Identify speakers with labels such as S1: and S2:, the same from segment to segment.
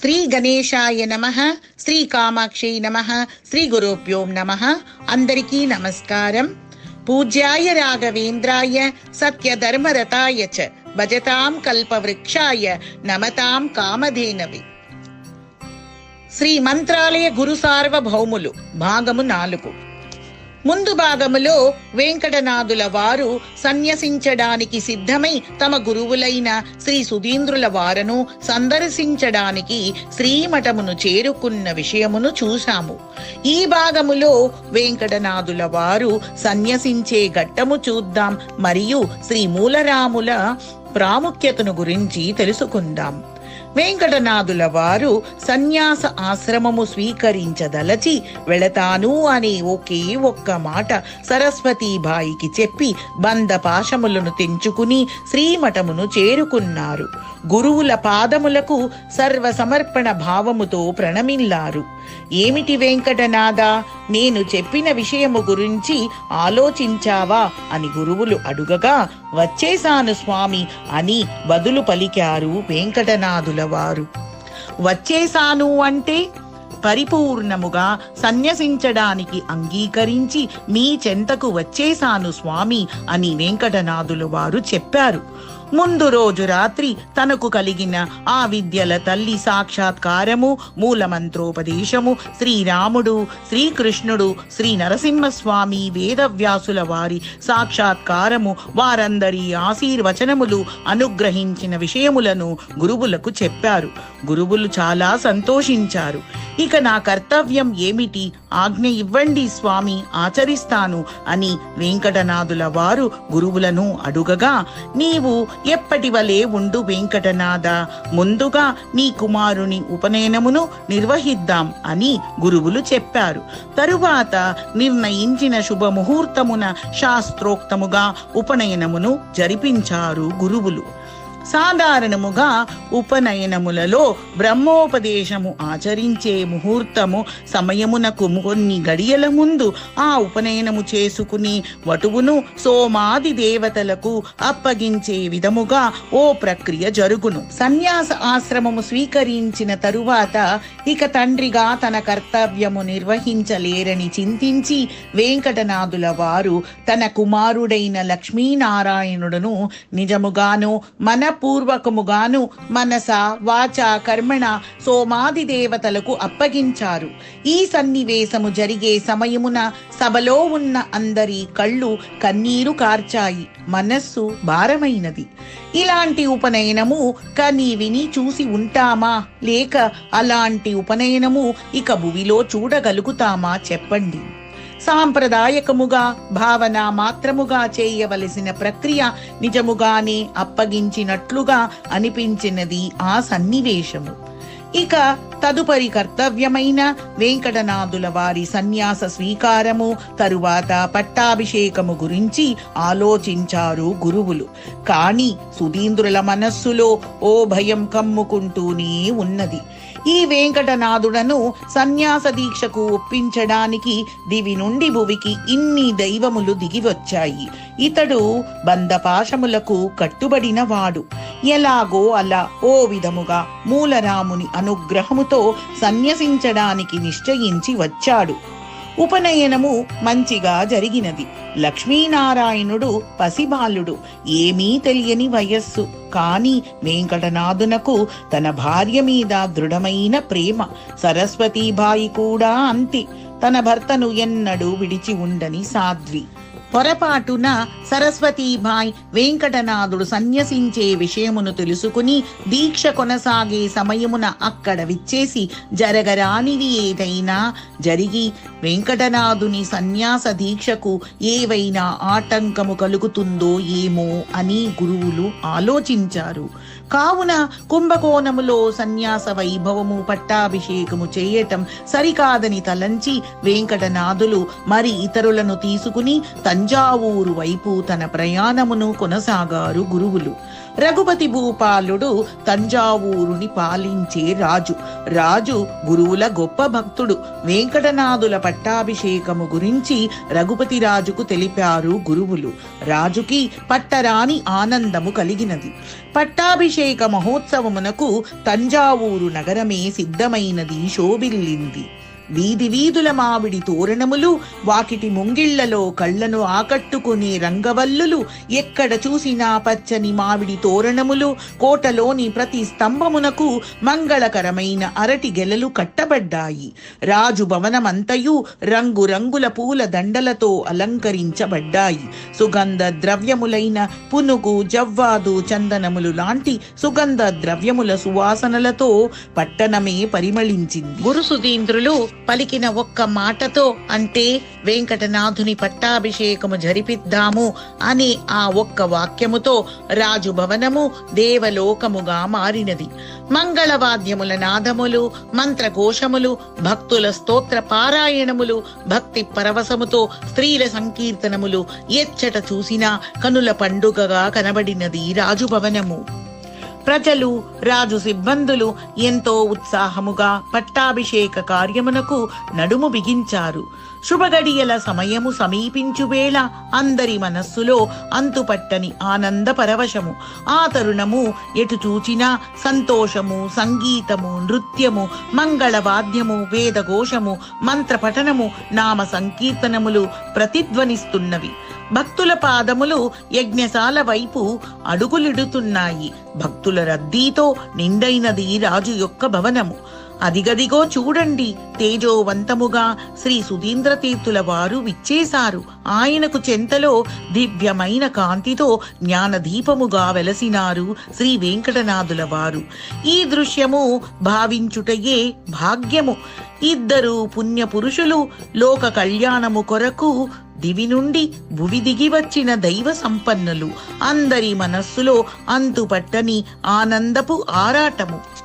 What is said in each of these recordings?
S1: శ్రీ గణేశాయ నమ శ్రీ కామాక్షి నమ శ్రీ గురుభ్యోం నమ. అందరికీ నమస్కారం. పూజ్యాయ రాఘవేంద్రాయ సత్యధర్మరతాయ చ భజతాం కల్పవృక్షాయ నమతాం కామధేనవి. శ్రీ మంత్రాలయ గురు సార్వభౌములు భాగము నాలుగు. ముందు భాగములో వెంకటనాథుల వారు సన్యసించడానికి సిద్ధమై తమ గురువులైన శ్రీ సుధీంద్రుల వారను సందర్శించడానికి శ్రీమఠమును చేరుకున్న విషయమును చూశాము. ఈ భాగములో వెంకటనాథుల వారు సన్యసించే ఘట్టము చూద్దాం మరియు శ్రీ మూలరాముల ప్రాముఖ్యతను గురించి తెలుసుకుందాం. వెంకటనాథుల వారు సన్యాస ఆశ్రమము స్వీకరించదలచి వెళతాను అనే ఒకే ఒక్క మాట సరస్వతీబాయికి చెప్పి బంధపాశములను తెంచుకుని శ్రీమఠమును చేరుకున్నారు. గురువుల పాదములకు సర్వ సమర్పణ భావముతో ప్రణమిల్లారు. ఏమిటి వెంకటనాథ నేను చెప్పిన విషయము గురించి ఆలోచించావా? అని గురువులు అడుగగా వచ్చేశాను స్వామి అని బదులు పలికారు వెంకటనాథుల వారు వచ్చేశాను అంటే పరిపూర్ణముగా సన్యసించడానికి అంగీకరించి మీ చెంతకు వచ్చేశాను స్వామి అని వెంకటనాథులు వారు చెప్పారు. ముందు రోజు రాత్రి తనకు కలిగిన ఆ విద్యల తల్లి సాక్షాత్కారము మూలమంత్రోపదేశము శ్రీరాముడు శ్రీకృష్ణుడు శ్రీ నరసింహస్వామి వేదవ్యాసుల వారి సాక్షాత్కారము వారందరి ఆశీర్వచనములు అనుగ్రహించిన విషయములను గురువులకు చెప్పారు. గురువులు చాలా సంతోషించారు. ఇక నా కర్తవ్యం ఏమిటి? ఆజ్ఞ ఇవ్వండి స్వామి ఆచరిస్తాను అని వెంకటనాథుల వారు గురువులను అడుగగా నీవు ఎప్పటి వలె ఉండు వెంకటనాథ? ముందుగా నీ కుమారుని ఉపనయనమును నిర్వహిద్దాం అని గురువులు చెప్పారు. తరువాత నిర్ణయించిన శుభముహూర్తమున శాస్త్రోక్తముగా ఉపనయనమును జరిపించారు గురువులు. సాధారణముగా ఉపనయనములలో బ్రహ్మోపదేశము ఆచరించే ముహూర్తము సమయమునకు కొన్ని గడియల ముందు ఆ ఉపనయనము చేసుకుని వటువును సోమాది దేవతలకు అప్పగించే విధముగా ఓ ప్రక్రియ జరుగును. సన్యాస ఆశ్రమము స్వీకరించిన తరువాత ఇక తండ్రిగా తన కర్తవ్యము నిర్వహించలేరని చింతించి వెంకటనాథుల వారు తన కుమారుడైన లక్ష్మీనారాయణుడును నిజముగాను మన పూర్వకముగాను మనస వాచ కర్మణ సోమాది దేవతలకు అప్పగించారు. ఈ సన్నివేశము జరిగే సమయమున సభలో ఉన్న అందరి కళ్ళు కన్నీరు కార్చాయి. మనస్సు భారమైనది. ఇలాంటి ఉపనయనము కని విని చూసి ఉంటామా? లేక అలాంటి ఉపనయనము ఇక భువిలో చూడగలుగుతామా? చెప్పండి. సాంప్రదాయకముగా భావన మాత్రముగా చేయవలసిన ప్రక్రియ నిజముగానే అప్పగించినట్లుగా అనిపించినది ఆ సన్నివేశము. ఇక తదుపరి కర్తవ్యమైన వెంకటనాథుల వారి సన్యాస స్వీకారము తరువాత పట్టాభిషేకము గురించి ఆలోచించారు గురువులు. కాని సుధీంద్రుల మనస్సులో ఓ భయం కమ్ముకుంటూనే ఉన్నది. ఈ వెంకటనాథుడను సన్యాస దీక్షకు ఒప్పించడానికి దివి నుండి భువికి ఇన్ని దైవములు దిగి వచ్చాయి ఇతడు బంధపాశములకు కట్టుబడిన వాడు ఎలాగో అలా ఓ విధముగా మూలరాముని అనుగ్రహముతో సన్యసించడానికి నిశ్చయించి వచ్చాడు. ఉపనయనము మంచిగా జరిగినది. లక్ష్మీనారాయణుడు పసిబాలుడు. ఏమీ తెలియని వయస్సు. కాని వెంకటనాథునకు తన భార్య మీద దృఢమైన ప్రేమ. సరస్వతీబాయి కూడా అంతే. తన భర్తను ఎన్నడూ విడిచి ఉండని సాధ్వి. పొరపాటున సరస్వతీబాయ్ వెంకటనాథుడు సన్యసించే విషయమును తెలుసుకుని దీక్ష కొనసాగే సమయమున అక్కడ విచ్చేసి జరగరానిది ఏదైనా జరిగి వెంకటనాథుని సన్యాస దీక్షకు ఏవైనా ఆటంకము కలుగుతుందో ఏమో అని గురువులు ఆలోచించారు. కావున కుంభకోణములో సన్యాస వైభవము పట్టాభిషేకము చేయటం సరికాదని తలంచి వెంకటనాథులు మరి ఇతరులను తీసుకుని తంజావూరు వైపు తన ప్రయాణమును కొనసాగారు గురువులు. రఘుపతి భూపాలుడు తంజావూరుని పాలించే రాజు. రాజు గురువుల గొప్ప భక్తుడు. వెంకటనాథుల పట్టాభిషేకము గురించి రఘుపతి రాజుకు తెలిపారు గురువులు. రాజుకి పట్టరాని ఆనందము కలిగినది. పట్టాభిషేక మహోత్సవమునకు తంజావూరు నగరమే సిద్ధమైనది శోభిల్లింది. వీధి వీధుల మామిడి తోరణములు వాకిటి ముంగిళ్ళలో కళ్ళను ఆకట్టుకునే రంగవల్లులు ఎక్కడ చూసినా పచ్చని మామిడి తోరణములు కోటలోని ప్రతి స్తంభమునకు మంగళకరమైన అరటి గెలలు కట్టబడ్డాయి. రాజు భవనమంతయు రంగురంగుల పూల దండలతో అలంకరించబడ్డాయి. సుగంధ ద్రవ్యములైన పునుగు జవ్వాదు చందనములు లాంటి సుగంధ ద్రవ్యముల సువాసనలతో పట్టణమే పరిమళించింది. గురు సుధీంద్రులు పలికిన ఒక్క మాటతో అంటే వెంకటనాథుని పట్టాభిషేకము జరిపిద్దాము అని ఆ ఒక్క వాక్యముతో రాజు భవనము దేవలోకముగా మారినది. మంగళవాద్యముల నాదములు మంత్రఘోషములు భక్తుల స్తోత్ర పారాయణములు భక్తి పరవశముతో స్త్రీల సంకీర్తనములు ఎచ్చట చూసినా కనుల పండుగగా కనబడినది రాజుభవనము. ప్రజలు రాజు సిబ్బందులు ఎంతో ఉత్సాహముగా పట్టాభిషేక కార్యమునకు నడుము బిగించారు. శుభగడియల సమయము సమీపించు వేళ అందరి మనస్సులో అంతుపట్టని ఆనంద పరవశము. ఆ తరుణము ఎటు చూచినా సంతోషము సంగీతము నృత్యము మంగళవాద్యము వేదఘోషము మంత్రపఠనము నామ సంకీర్తనములు ప్రతిధ్వనిస్తున్నవి. భక్తుల పాదములు యజ్ఞశాల వైపు అడుగులిడుతున్నాయి. భక్తుల రద్దీతో నిండైనది రాజు యొక్క భవనము. అదిగదిగో చూడండి తేజోవంతముగా శ్రీ సుధీంద్ర తీర్థుల వారు విచ్చేశారు. ఆయనకు చెంతలో దివ్యమైన కాంతితో జ్ఞానదీపముగా వెలసినారు శ్రీ వెంకటనాథుల వారు. ఈ దృశ్యము భావించుటయే భాగ్యము. ఇద్దరు పుణ్య పురుషులు లోక కళ్యాణము కొరకు దివి నుండి భువి దిగి వచ్చిన దైవ సంపన్నులు. అందరి మనస్సులో అంతుపట్టని ఆనందపు ఆరాటము.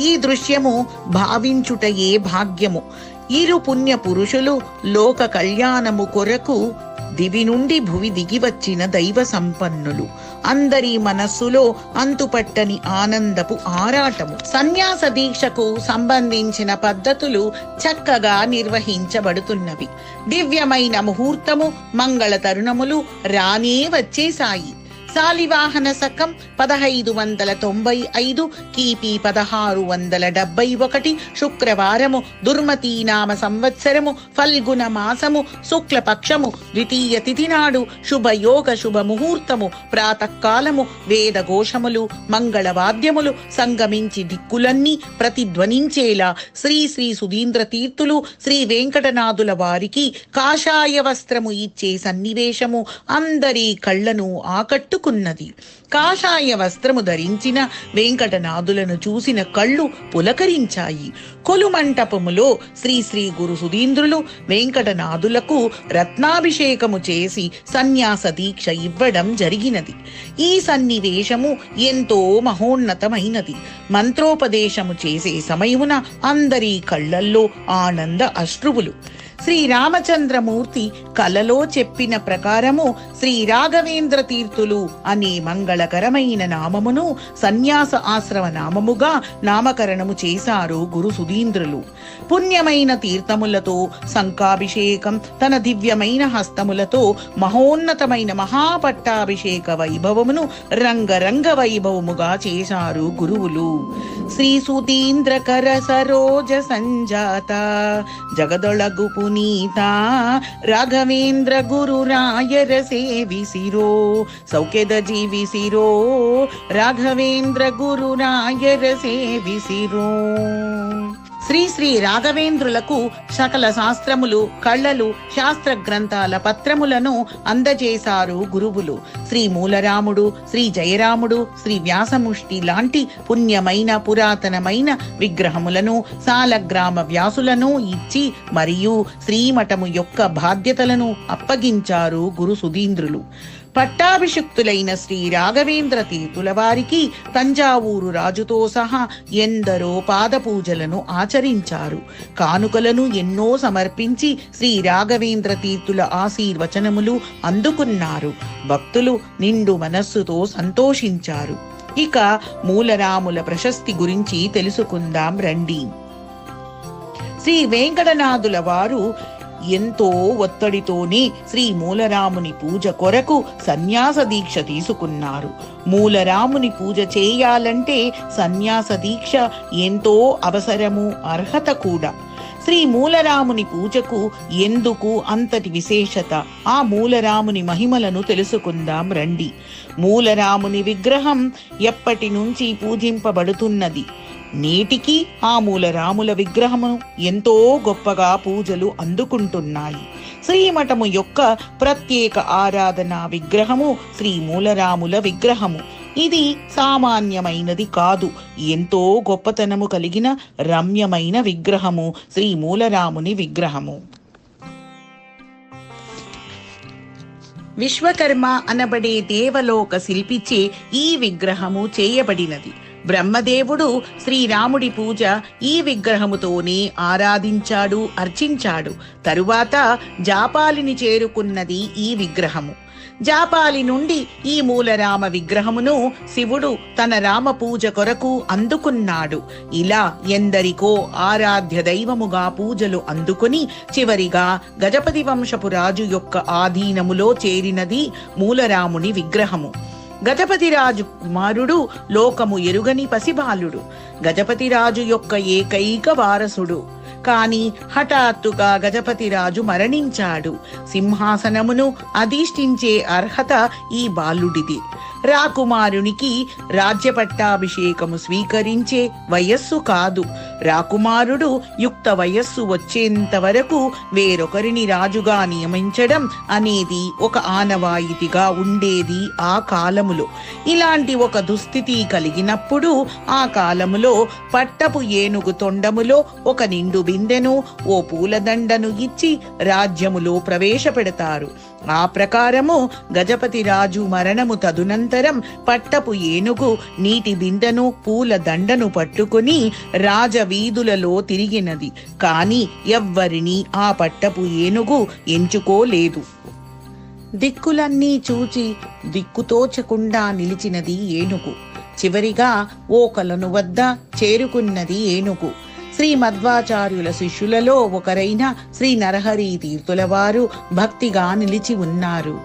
S1: ఈ దృశ్యము భావించుటయే భాగ్యము. ఇరు పుణ్య పురుషులు లోక కళ్యాణము కొరకు దివి నుండి భువి దిగి వచ్చిన దైవ సంపన్నులు. అందరి మనస్సులో అంతుపట్టని ఆనందపు ఆరాటము. సన్యాస దీక్షకు సంబంధించిన పద్ధతులు చక్కగా నిర్వహించబడుతున్నవి. దివ్యమైన ముహూర్తము మంగళ తరుణములు రానే వచ్చేశాయి. శాలివాహన శకం పదహైదు వందల తొంభై ఐదు కీపి పదహారు వందల డెబ్బై ఒకటి శుక్రవారము దుర్మతీ నామ సంవత్సరము ఫల్గుణ మాసము శుక్లపక్షము ద్వితీయ తిథి నాడు శుభయోగ శుభ ముహూర్తము ప్రాతకాలము వేద ఘోషములు మంగళవాద్యములు సంగమించి దిక్కులన్నీ ప్రతిధ్వనించేలా శ్రీ శ్రీ సుధీంద్ర తీర్థులు శ్రీ వెంకటనాథుల వారికి కాషాయ వస్త్రము ఇచ్చే సన్నివేశము అందరి కళ్ళను ఆకట్టుకున్నది కాషాయ వస్త్రము ధరించిన వెంకటనాథులను చూసిన కళ్ళు పులకరించాయి. కొలుమంటపములో శ్రీ శ్రీ గురు సుధీంద్రులు వెంకటనాథులకు రత్నాభిషేకము చేసి సన్యాస దీక్ష ఇవ్వడం జరిగినది. ఈ సన్నివేశము ఎంతో మహోన్నతమైనది. మంత్రోపదేశము చేసే సమయమున అందరి కళ్ళల్లో ఆనంద అశ్రువులు. శ్రీ రామచంద్రమూర్తి కలలో చెప్పిన ప్రకారము శ్రీ రాఘవేంద్ర తీర్థులు అనే మంగళకరమైన నామమును సన్యాస ఆశ్రమ నామముగా నామకరణము చేశారు గురు సుధీంద్రులు. పుణ్యమైన తీర్థములతో శంఖాభిషేకం తన దివ్యమైన హస్తములతో మహోన్నతమైన మహాపట్టాభిషేక వైభవమును రంగరంగ వైభవముగా చేశారు గురువులు. శ్రీ సుధీంద్రకర సరోజ సంజాత జగదొళగు పునీత రాఘవేంద్ర గురు రాయర సేవిసిరో సౌఖ్యద జీవిసిరో. రాఘవేంద్ర గురు రాయర సేవిసిరో. శ్రీ శ్రీ రాఘవేంద్రులకు సకల శాస్త్రములు కళ్ళలు శాస్త్ర గ్రంథాల పత్రములను అందజేశారు గురువులు. శ్రీ మూలరాముడు శ్రీ జయరాముడు శ్రీ వ్యాసముష్టి లాంటి పుణ్యమైన పురాతనమైన విగ్రహములను సాలగ్రామ వ్యాసులను ఇచ్చి మరియు శ్రీమఠము యొక్క బాధ్యతలను అప్పగించారు గురు సుధీంద్రులు. పట్టాభిషిక్తులైన శ్రీ రాఘవేంద్ర తీర్థుల వారికి తంజావూరు రాజుతో సహా ఎందరో పాదపూజలను ఆచరించారు. కానుకలను ఎన్నో సమర్పించి శ్రీ రాఘవేంద్ర తీర్థుల ఆశీర్వచనములు అందుకున్నారు. భక్తులు నిండు మనస్సుతో సంతోషించారు. ఇక మూలరాముల ప్రశస్తి గురించి తెలుసుకుందాం రండి. శ్రీ వెంకటనాథుల వారు ఎంతో ఒత్తిడితోనే శ్రీ మూలరాముని పూజ కొరకు సన్యాస దీక్ష తీసుకున్నారు. మూలరాముని పూజ చేయాలంటే సన్యాస దీక్ష ఎంతో అవసరము అర్హత కూడా. శ్రీ మూలరాముని పూజకు ఎందుకు అంతటి విశేషత? ఆ మూలరాముని మహిమలను తెలుసుకుందాం రండి. మూలరాముని విగ్రహం ఎప్పటి నుంచి పూజింపబడుతున్నది? నేటికి ఆ మూలరాముల విగ్రహము ఎంతో గొప్పగా పూజలు అందుకుంటున్నాయి. శ్రీమఠము యొక్క ప్రత్యేక ఆరాధన విగ్రహము శ్రీ మూలరాముల విగ్రహము. ఇది సామాన్యమైనది కాదు. ఎంతో గొప్పతనము కలిగిన రమ్యమైన విగ్రహము శ్రీ మూలరాముని విగ్రహము. విశ్వకర్మ అనబడే దేవలోక శిల్పిచే ఈ విగ్రహము చేయబడినది. బ్రహ్మదేవుడు శ్రీరాముడి పూజ ఈ విగ్రహముతోనే ఆరాధించాడు అర్చించాడు. తరువాత జాపాలిని చేరుకున్నది ఈ విగ్రహము. జాపాలి నుండి ఈ మూలరామ విగ్రహమును శివుడు తన రామ పూజ కొరకు అందుకున్నాడు. ఇలా ఎందరికో ఆరాధ్య దైవముగా పూజలు అందుకుని చివరిగా గజపతి వంశపు రాజు యొక్క ఆధీనములో చేరినది మూలరాముని విగ్రహము. గజపతిరాజు కుమారుడు లోకము ఎరుగని పసిబాలుడు. గజపతిరాజు యొక్క ఏకైక వారసుడు. కాని హఠాత్తుగా గజపతిరాజు మరణించాడు. సింహాసనమును అధిష్ఠించే అర్హత ఈ బాలుడిది. రాకుమారునికి రాజ్యపట్టాభిషేకము స్వీకరించే వయస్సు కాదు. రాకుమారుడు యుక్త వయస్సు వచ్చేంత వరకు వేరొకరిని రాజుగా నియమించడం అనేది ఒక ఆనవాయితీగా ఉండేది ఆ కాలములో. ఇలాంటి ఒక దుస్థితి కలిగినప్పుడు ఆ కాలములో పట్టపు ఏనుగు తొండములో ఒక నిండు బిందెను ఓ పూలదండను ఇచ్చి రాజ్యములో ప్రవేశపెడతారు. ఆ ప్రకారము గజపతి రాజు మరణము తదునంతరం పట్టపు ఏనుగు నీటి బిందెను పూల దండను పట్టుకుని వీధులలో తిరిగినది. కాని ఎవ్వరిని ఆ పట్టపు ఏనుగు ఎంచుకోలేదు. దిక్కులన్నీ చూచి దిక్కుతోచకుండా నిలిచినది ఏనుగు. చివరిగా ఓకలను వద్ద చేరుకున్నది ఏనుగు. శ్రీ మధ్వాచార్యుల శిష్యులలో ఒకరైన శ్రీ నరహరి తీర్థుల వారు భక్తిగా నిలిచి ఉన్నారు.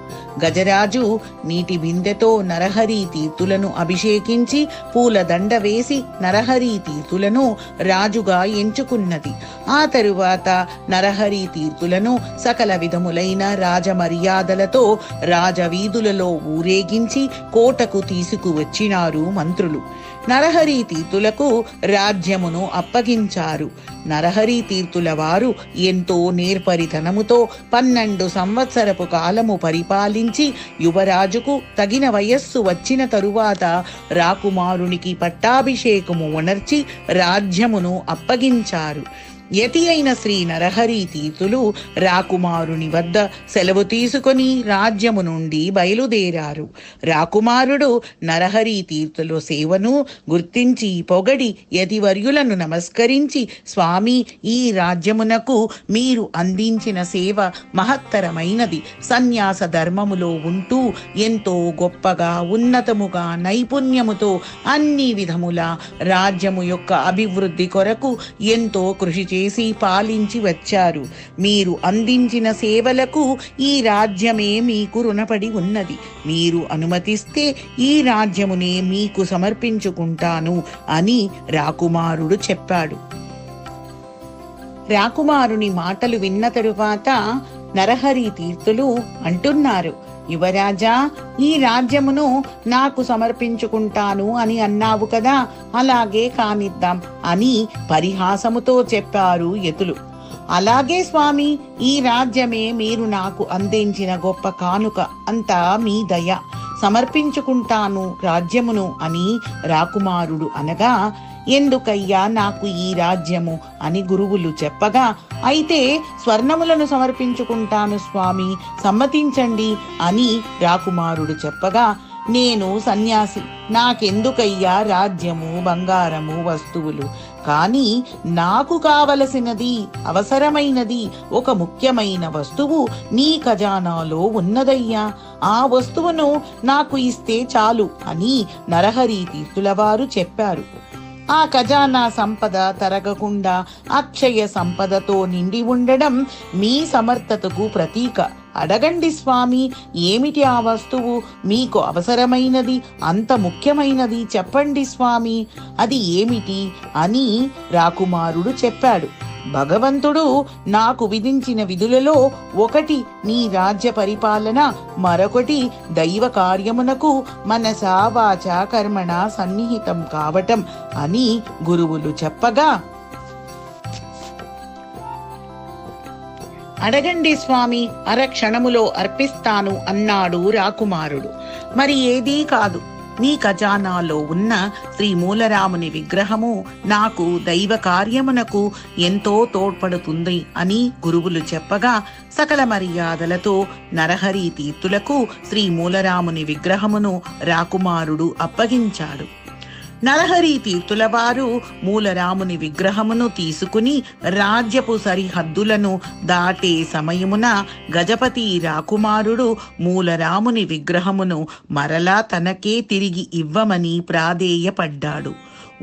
S1: గజరాజు నీటి బిందెతో నరహరి తీర్థులను అభిషేకించి పూలదండ వేసి నరహరి తీర్థులను రాజుగా ఎంచుకున్నది. ఆ తరువాత నరహరి తీర్థులను సకల విధములైన రాజమర్యాదలతో రాజవీధులలో ఊరేగించి కోటకు తీసుకువచ్చినారు మంత్రులు. నరహరి తీర్థులకు రాజ్యమును అప్పగించారు. నరహరి తీర్థుల వారు ఎంతో నేర్పరితనముతో పన్నెండు సంవత్సరపు కాలము పరిపాలించి యువరాజుకు తగిన వయస్సు వచ్చిన తరువాత రాకుమారునికి పట్టాభిషేకము ఉణర్చి రాజ్యమును అప్పగించారు. యతి అయిన శ్రీ నరహరి తీర్థులు రాకుమారుని వద్ద సెలవు తీసుకొని రాజ్యము నుండి బయలుదేరారు. రాకుమారుడు నరహరి తీర్థుల సేవను గుర్తించి పొగడి యతివర్యులను నమస్కరించి స్వామి ఈ రాజ్యమునకు మీరు అందించిన సేవ మహత్తరమైనది. సన్యాస ధర్మములో ఉంటూ ఎంతో గొప్పగా ఉన్నతముగా నైపుణ్యముతో అన్ని విధముల రాజ్యము యొక్క అభివృద్ధి కొరకు ఎంతో కృషి చేసి పాలించి వచ్చారు. మీరు అందించిన సేవలకు ఈ రాజ్యమే మీకు రుణపడి ఉన్నది. మీరు అనుమతిస్తే ఈ రాజ్యమునే మీకు సమర్పించుకుంటాను అని రాకుమారుడు చెప్పాడు. రాకుమారుని మాటలు విన్న తరువాత నరహరి తీర్థులు అంటున్నారు. యువరాజా ఈ రాజ్యమును నాకు సమర్పించుకుంటాను అని అన్నావు కదా అలాగే కానిద్దాం అని పరిహాసముతో చెప్పారు యతులు. అలాగే స్వామి ఈ రాజ్యమే మీరు నాకు అందించిన గొప్ప కానుక అంతా మీ దయ. సమర్పించుకుంటాను రాజ్యమును అని రాకుమారుడు అనగా ఎందుకయ్యా నాకు ఈ రాజ్యము అని గురువులు చెప్పగా అయితే స్వర్ణములను సమర్పించుకుంటాను స్వామి సమ్మతించండి అని రాకుమారుడు చెప్పగా నేను సన్యాసి నాకెందుకయ్యా రాజ్యము బంగారము వస్తువులు? కానీ నాకు కావలసినది అవసరమైనది ఒక ముఖ్యమైన వస్తువు నీ ఖజానాలో ఉన్నదయ్యా. ఆ వస్తువును నాకు ఇస్తే చాలు అని నరహరి తీర్థుల వారు చెప్పారు. ఆ ఖజానా సంపద తరగకుండా అక్షయ సంపదతో నిండి ఉండడం మీ సమర్థతకు ప్రతీక. అడగండి స్వామి ఏమిటి ఆ వస్తువు? మీకు అవసరమైనది అంత ముఖ్యమైనది చెప్పండి స్వామి. అది ఏమిటి? అని రాకుమారుడు చెప్పాడు. భగవంతుడు నాకు విధించిన విధులలో ఒకటి నీ రాజ్య పరిపాలన మరొకటి దైవ కార్యమునకు మనసా వాచ కర్మణ సన్నిహితం కావటం అని గురువులు చెప్పగా. అడగండి స్వామి అరక్షణములో అర్పిస్తాను అన్నాడు రాకుమారుడు. మరి ఏదీ కాదు. నీ ఖజానాలో ఉన్న శ్రీ మూలరాముని విగ్రహము నాకు దైవ కార్యమునకు ఎంతో తోడ్పడుతుంది అని గురువులు చెప్పగా సకల మర్యాదలతో నరహరి తీర్థులకు శ్రీ మూలరాముని విగ్రహమును రాకుమారుడు అప్పగించాడు. నరహరి తీర్థుల వారు మూలరాముని విగ్రహమును తీసుకుని రాజ్యపు సరిహద్దులను దాటే సమయమున గజపతి రాకుమారుడు మూలరాముని విగ్రహమును మరలా తనకే తిరిగి ఇవ్వమని ప్రాధేయపడ్డాడు.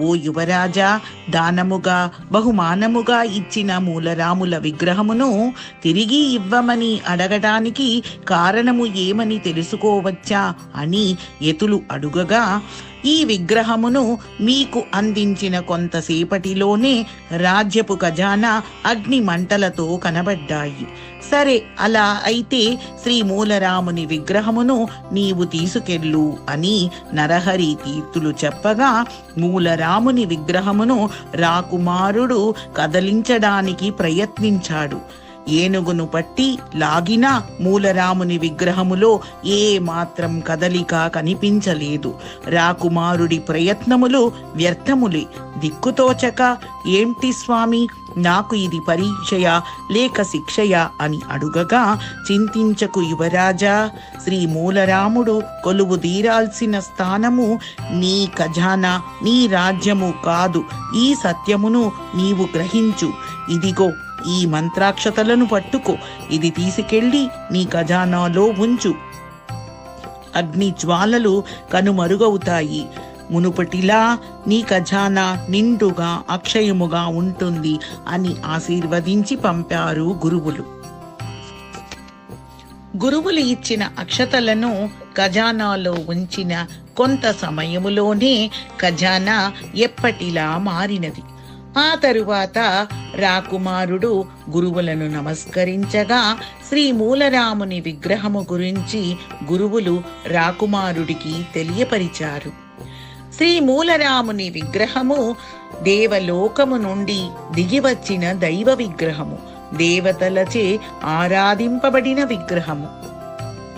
S1: ఓ యువరాజా దానముగా బహుమానముగా ఇచ్చిన మూలరాముల విగ్రహమును తిరిగి ఇవ్వమని అడగడానికి కారణము ఏమని తెలుసుకోవచ్చా? అని ఎతులు అడుగగా ఈ విగ్రహమును మీకు అందించిన కొంతసేపటిలోనే రాజ్యపు ఖజానా అగ్ని మంటలతో కనబడ్డాయి. సరే అలా అయితే శ్రీ మూలరాముని విగ్రహమును నీవు తీసుకెళ్ళు అని నరహరి తీర్థులు చెప్పగా మూలరాముని విగ్రహమును రాకుమారుడు కదలించడానికి ప్రయత్నించాడు. ఏనుగును పట్టి లాగినా మూలరాముని విగ్రహములో ఏ మాత్రం కదలిక కనిపించలేదు. రాకుమారుడి ప్రయత్నములు వ్యర్థములే. దిక్కుతోచక ఏంటి స్వామి నాకు ఇది పరీక్షయ లేక శిక్షయ అని అడుగగా చింతించకు యువరాజా శ్రీ మూలరాముడు కొలువు తీరాల్సిన స్థానము నీ ఖజానా నీ రాజ్యము కాదు. ఈ సత్యమును నీవు గ్రహించు. ఇదిగో ఈ మంత్రాక్షతలను పట్టుకో. ఇది తీసుకెళ్ళి నీ ఖజానాలో ఉంచు. అగ్ని జ్వాలలు కనుమరుగవుతాయి. మునుపటిలా నీ ఖజానా నిండుగా అక్షయముగా ఉంటుంది అని ఆశీర్వదించి పంపారు గురువులు. గురువులు ఇచ్చిన అక్షతలను ఖజానాలో ఉంచిన కొంత సమయములోనే ఖజానా ఎప్పటిలా మారినది. ఆ తరువాత రాకుమారుడు గురువులను నమస్కరించగా శ్రీ మూలరాముని విగ్రహము గురించి గురువులు రాకుమారుడికి తెలియపరిచారు. శ్రీ మూలరాముని విగ్రహము దేవలోకము నుండి దిగివచ్చిన దైవ విగ్రహము దేవతలచే ఆరాధింపబడిన విగ్రహము.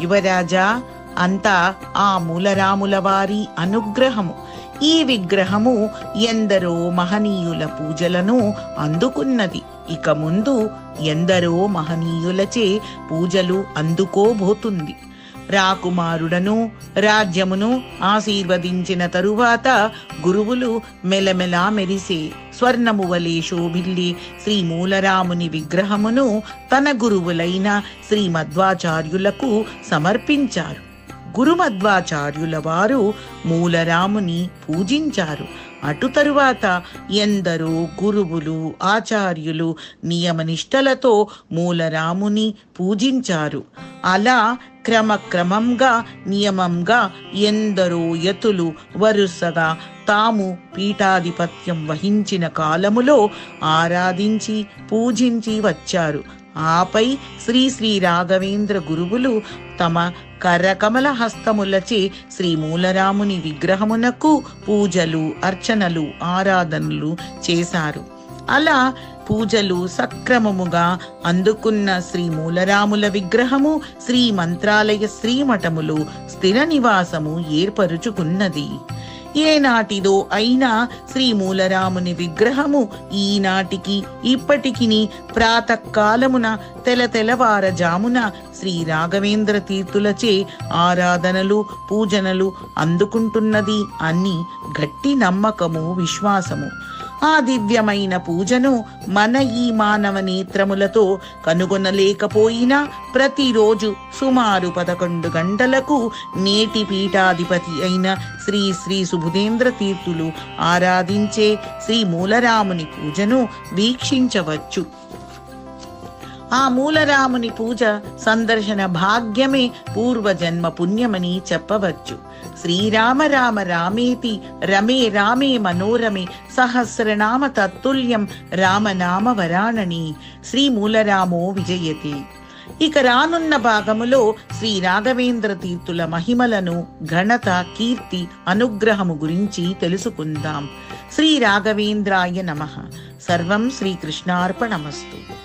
S1: యువరాజా అంతా ఆ మూలరాముల వారి అనుగ్రహము. ఈ విగ్రహము ఎందరో మహనీయుల పూజలను అందుకున్నది. ఇక ముందు ఎందరో మహనీయులచే పూజలు అందుకోబోతుంది. రాకుమారుడను రాజ్యమును ఆశీర్వదించిన తరువాత గురువులు మెలమెలా మెరిసే స్వర్ణము వలె శోభిల్లి శ్రీ మూలరాముని విగ్రహమును తన గురువులైన శ్రీ మధ్వాచార్యులకు సమర్పించారు. గురుమధ్వాచార్యుల వారు మూలరాముని పూజించారు. అటు తరువాత ఎందరో గురువులు ఆచార్యులు నియమనిష్టలతో మూలరాముని పూజించారు. అలా క్రమక్రమంగా నియమంగా ఎందరో యతులు వరుసగా తాము పీఠాధిపత్యం వహించిన కాలములో ఆరాధించి పూజించి వచ్చారు. ఆపై శ్రీ శ్రీ రాఘవేంద్ర గురువులు తమ కరకమల హస్తములచే శ్రీ మూలరాముని విగ్రహమునకు పూజలు అర్చనలు ఆరాధనలు చేశారు. అలా పూజలు సక్రమముగా అందుకున్న శ్రీ మూలరాముల విగ్రహము శ్రీ మంత్రాలయ శ్రీమఠములు స్థిర నివాసము ఏర్పరుచుకున్నది. ఏనాటిదో అయినా శ్రీ మూలరాముని విగ్రహము ఈనాటికి ఇప్పటికిని ప్రాతకాలమున తెలతెలవారజామున శ్రీ రాఘవేంద్ర తీర్థులచే ఆరాధనలు పూజనలు అందుకుంటున్నది అని గట్టి నమ్మకము విశ్వాసము. ఆ దివ్యమైన పూజను మన ఈ మానవ నేత్రములతో కనుగొనలేకపోయినా ప్రతిరోజు సుమారు పదకొండు గంటలకు నేటి పీఠాధిపతి అయిన శ్రీ శ్రీ సుభుదేంద్ర తీర్థులు ఆరాధించే శ్రీ మూలరాముని పూజను వీక్షించవచ్చు. ఆ మూలరాముని పూజ సందర్శన భాగ్యమే పూర్వజన్మ పుణ్యమని చెప్పవచ్చు. శ్రీరామ రామ రామేతి రమే రామే మనోరమే సహస్రనామ తత్తుల్యం రామనామ వరాణని శ్రీ మూలరామో విజయతి. ఇక రానున్న భాగములో శ్రీ రాఘవేంద్ర తీర్థుల మహిమలను ఘనత కీర్తి అనుగ్రహము గురించి తెలుసుకుందాం. శ్రీ రాఘవేంద్రాయ నమ. సర్వం శ్రీకృష్ణార్పణమస్తు.